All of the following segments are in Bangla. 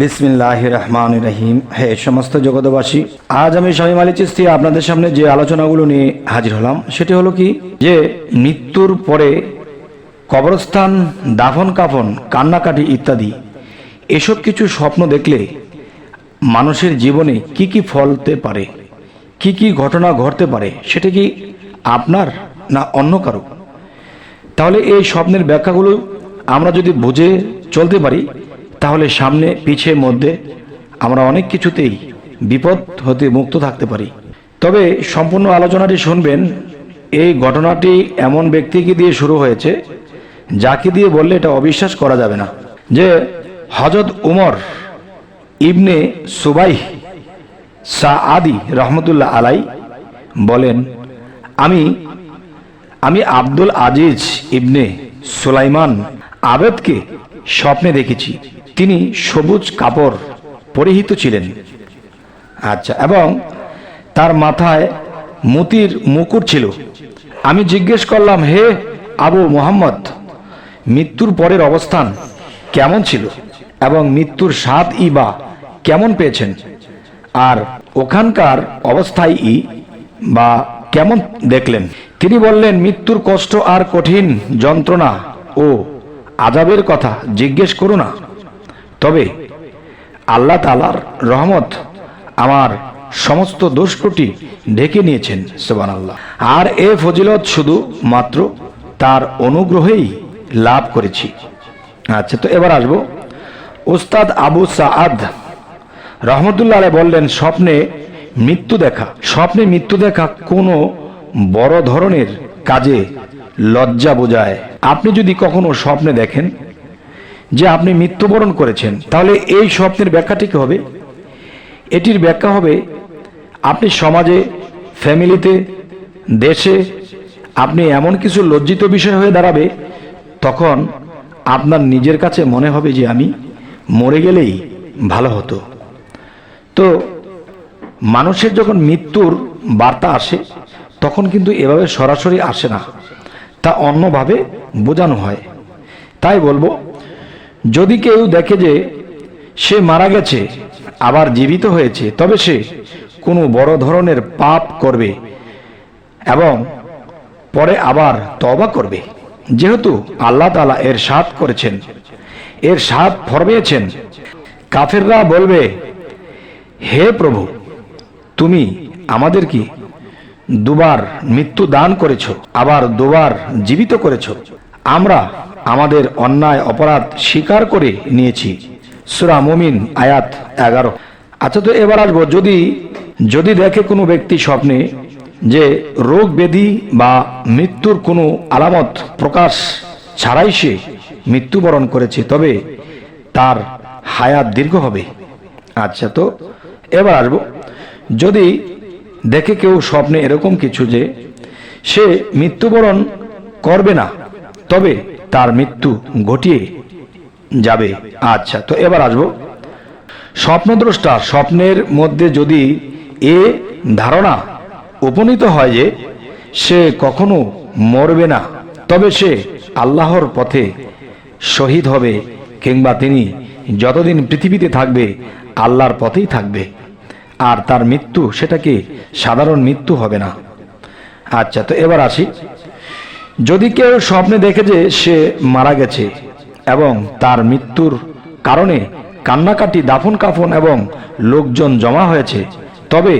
বিসমিল্লাহ রহমান রহিম। হে সমস্ত জগতবাসী আজ আমি স্বামী মালিক চিস্তি আপনাদের সামনে যে আলোচনাগুলো নিয়ে হাজির হলাম, সেটি হলো কি? যে মৃত্যুর পরে কবরস্থান, দাফন, কাফন, কান্নাকাটি ইত্যাদি, এসব কিছু স্বপ্ন দেখলে মানুষের জীবনে কি কি ফলতে পারে, কি কি ঘটনা ঘটতে পারে, সেটা কি আপনার না অন্য কারও? তাহলে এই স্বপ্নের ব্যাখ্যাগুলো আমরা যদি বুঝে চলতে পারি তাহলে সামনে, পিছে, মধ্যে আমরা অনেক কিছুতেই বিপদ হতে মুক্ত থাকতে পারি। তবে সম্পূর্ণ আলোচনাটি শুনবেন, এই ঘটনাটি এমন ব্যক্তিকে দিয়ে শুরু হয়েছে, যাকে দিয়ে বললে এটা অবিশ্বাস করা যাবে না, যে হজরত উমর ইবনে সুবাই সা আদি রহমতুল্লাহ আলাই বলেন, আমি আমি আব্দুল আজিজ ইবনে সুলাইমান আবেদকে স্বপ্নে দেখেছি। তিনি সবুজ কাপড় পরিহিত ছিলেন। আচ্ছা এবং তার মাথায় মতির মুকুট ছিল। আমি জিজ্ঞেস করলাম, হে আবু মোহাম্মদ, মৃত্যুর পরের অবস্থান কেমন ছিল? এবং মৃত্যুর স্বাদ ই বা কেমন পেয়েছেন? আর ওখানকার অবস্থায় ই বা কেমন দেখলেন? তিনি বললেন, মৃত্যুর কষ্ট আর কঠিন যন্ত্রণা ও আজাবের কথা জিজ্ঞেস করো না। তবে আল্লাহ তালার রহমত আমার সমস্ত দোষটি ঢেকে নিয়েছেন সোবান আল্লাহ আর এ ফজিলত শুধু মাত্র তার অনুগ্রহেই লাভ করেছি। আচ্ছা তো এবার আসব। ওস্তাদ আবু সাআদ রহমতুল্লাহ বললেন, স্বপ্নে মৃত্যু দেখা। স্বপ্নে মৃত্যু দেখা কোনো বড় ধরনের কাজে লজ্জা বোঝায়। আপনি যদি কখনো স্বপ্নে দেখেন যে আপনি মৃত্যুবরণ করেছেন, তাহলে এই স্বপ্নের ব্যাখ্যাটি কি হবে? এটির ব্যাখ্যা হবে, আপনি সমাজে, ফ্যামিলিতে, দেশে, আপনি এমন কিছু লজ্জিত বিষয় হয়ে দাঁড়াবে, তখন আপনার নিজের কাছে মনে হবে যে আমি মরে গেলেই ভালো হতো। তো মানুষের যখন মৃত্যুর বার্তা আসে, তখন কিন্তু এভাবে সরাসরি আসে না। তা অন্যভাবে বোঝানো হয়। তাই বলব যদি কেউ দেখে যে সে মারা গেছে, আবার জীবিত হয়েছে, তবে সে কোনো বড় ধরনের পাপ করবে এবং পরে আবার তবা করবে। যেহেতু আল্লাহ তালা এর সাথ করেছেন এর সাথ ফরমিয়েছেন, কাফেররা বলবে, হে প্রভু, তুমি আমাদের কি দুবার মৃত্যু দান করেছ, আবার দুবার জীবিত করেছ? আমরা আমাদের অন্যায় অপরাধ স্বীকার করে নিয়েছি। সুরা মুমিন, আয়াত এগারো। আচ্ছা তো এবার আসব। যদি যদি দেখে কোনো ব্যক্তি স্বপ্নে যে রোগ ব্যাধি বা মৃত্যুর কোনো আলামত প্রকাশ ছাড়াই সে মৃত্যুবরণ করেছে, তবে তার হায়াত দীর্ঘ হবে। আচ্ছা তো এবার আসব। যদি দেখে কেউ স্বপ্নে এরকম কিছু যে সে মৃত্যুবরণ করবে না, তবে তার মৃত্যু ঘটিয়ে যাবে। আচ্ছা তো এবার আসব। স্বপ্নদ্রষ্টা, স্বপ্নের মধ্যে যদি এ ধারণা উপনীত হয় যে সে কখনো মরবে না, তবে সে আল্লাহর পথে শহীদ হবে কিংবা তিনি যতদিন পৃথিবীতে থাকবে, আল্লাহর পথেই থাকবে। আর তার মৃত্যু সেটাকে সাধারণ মৃত্যু হবে না। আচ্ছা তো এবার আসি। যদি কেউ স্বপ্নে দেখে যে সে মারা গেছে এবং তার মৃত্যুর কারণে কান্নাকাটি, দাফন কাফন এবং লোকজন জমা হয়েছে, তবে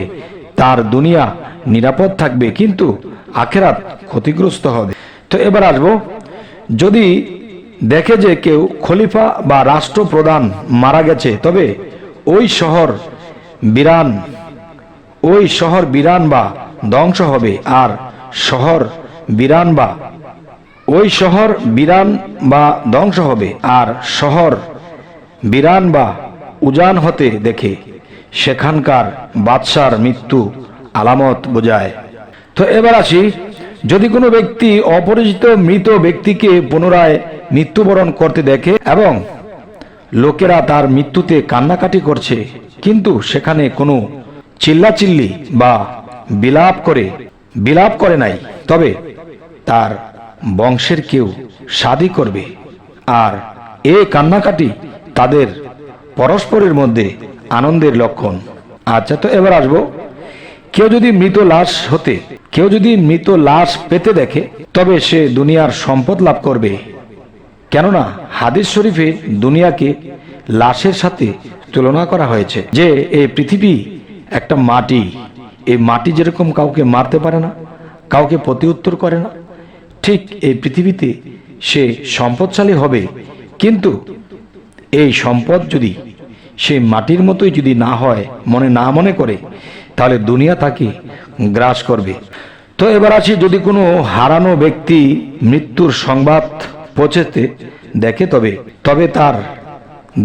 তার দুনিয়া নিরাপদ থাকবে, কিন্তু আখেরাত ক্ষতিগ্রস্ত হবে। তো এবার আসব, যদি দেখে যে কেউ খলিফা বা রাষ্ট্রপ্রধান মারা গেছে, তবে ওই শহর বিরান, ওই শহর বিরান বা ধ্বংস হবে, আর শহর বিরান বা, ওই শহর বিরান বা ধ্বংস হবে, আর শহর বিরান বা উজান হতে দেখে সেখানকার বাদশার মৃত্যু আলামত বোঝায়। তো এবার আসি, যদি কোনো ব্যক্তি অপরিচিত মৃত ব্যক্তিকে পুনরায় মৃত্যুবরণ করতে দেখে এবং লোকেরা তার মৃত্যুতে কান্নাকাটি করছে, কিন্তু সেখানে কোনো চিল্লাচিল্লি বা বিলাপ করে বিলাপ করে নাই, তবে তার বংশের কেউ শাদি করবে। আর এ কান্নাকাটি তাদের পরস্পরের মধ্যে আনন্দের লক্ষণ। আচ্ছা তো এবার আসব। কেউ যদি মৃত লাশ হতে, কেউ যদি মৃত লাশ পেতে দেখে, তবে সে দুনিয়ার সম্পদ লাভ করবে। কেননা হাদিস শরীফে দুনিয়াকে লাশের সাথে তুলনা করা হয়েছে যে এই পৃথিবী একটা মাটি। এই মাটি যেরকম কাউকে মারতে পারে না, কাউকে প্রতি উত্তর করে না, ঠিক এই পৃথিবীতে সে সম্পদশালী হবে। কিন্তু এই সম্পদ যদি সে মাটির মতোই যদি না হয়, মনে না মনে করে, তাহলে দুনিয়া তাকে গ্রাস করবে। তো এবার আসি, যদি কোনো হারানো ব্যক্তি মৃত্যুর সংবাদ পৌঁছেতে দেখে, তবে তবে তার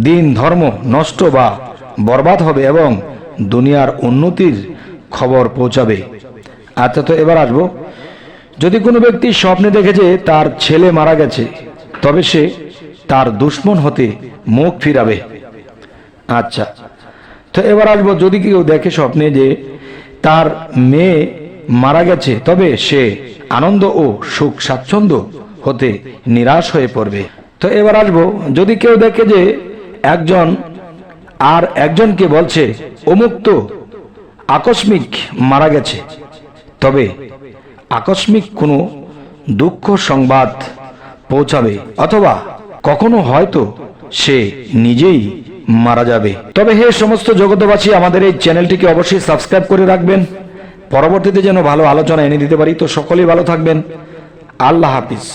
দিন ধর্ম নষ্ট বা বরবাদ হবে এবং দুনিয়ার উন্নতির খবর পৌঁছাবে। আচ্ছা তো এবার আসব। যদি কোনো ব্যক্তি স্বপ্নে দেখে যে তার ছেলে মারা গেছে, তবে সে তার দুশ্মন হতে মুখ ফিরাবে। আচ্ছা তো এবার আসব, যদি কেউ দেখে স্বপ্নে যে তার মেয়ে মারা গেছে, তবে সে আনন্দ ও সুখ স্বাচ্ছন্দ্য হতে নিরাশ হয়ে পড়বে। তো এবার আসব, যদি কেউ দেখে যে একজন আর একজনকে বলছে, অমুক তো আকস্মিক মারা গেছে। তবে আকস্মিক কোনো দুঃখ সংবাদ পৌঁছাবে অথবা কখনো হয়তো সে নিজেই মারা যাবে। তবে হে সমস্ত জগতবাসী আমাদের এই চ্যানেলটিকে অবশ্যই সাবস্ক্রাইব করে রাখবেন। পরবর্তীতে যেন ভালো আলোচনা এনে দিতে পারি, তো সকলেই ভালো থাকবেন। আল্লাহ হাফিজ।